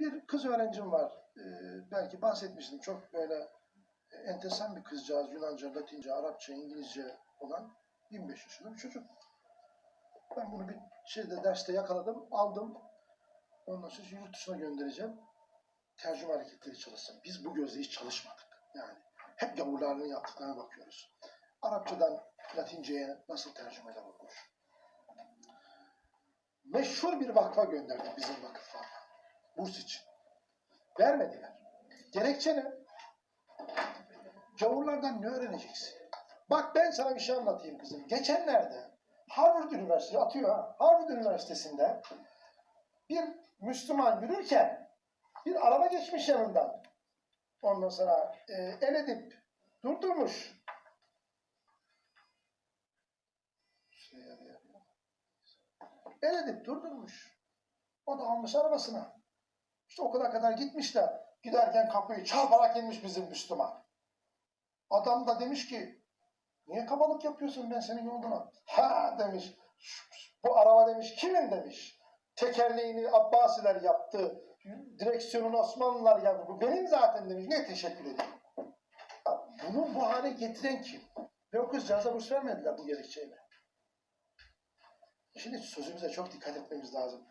Bir kız öğrencim var. Ee, belki bahsetmiştim. Çok böyle enteresan bir kızcağız. Yunanca, Latince, Arapça, İngilizce olan 25 yaşında bir çocuk. Ben bunu bir şeyde derste yakaladım, aldım. Ondan sonra yurt dışına göndereceğim. Tercüme hareketleri çalışsın. Biz bu gözle hiç çalışmadık. Yani hep gavurların yaptıklarına bakıyoruz. Arapçadan Latinceye nasıl tercümeler olmuş. Meşhur bir vakfa gönderdik bizim vakıf var. Burs için. Vermediler. Gerekçe ne? Gavurlardan ne öğreneceksin? Bak ben sana bir şey anlatayım kızım. Geçenlerde Harvard Üniversitesi atıyor ha. Harvard Üniversitesi'nde bir Müslüman yürürken bir araba geçmiş yanından. Ondan sonra e, el edip durdurmuş. El edip durdurmuş. O da almış arabasına. İşte okula kadar gitmiş de giderken kapıyı çarparak inmiş bizim Müslüman. Adam da demiş ki niye kabalık yapıyorsun ben senin yoluna? Ha demiş bu araba demiş kimin demiş. Tekerleğini Abbasiler yaptı. Direksiyonunu Osmanlılar yaptı. Bu benim zaten demiş. Niye teşekkür ederim? Ya Bunu bu hale getiren kim? Ve o kızcağıza burs vermediler bu gerekçeyle. Şimdi sözümüze çok dikkat etmemiz lazım.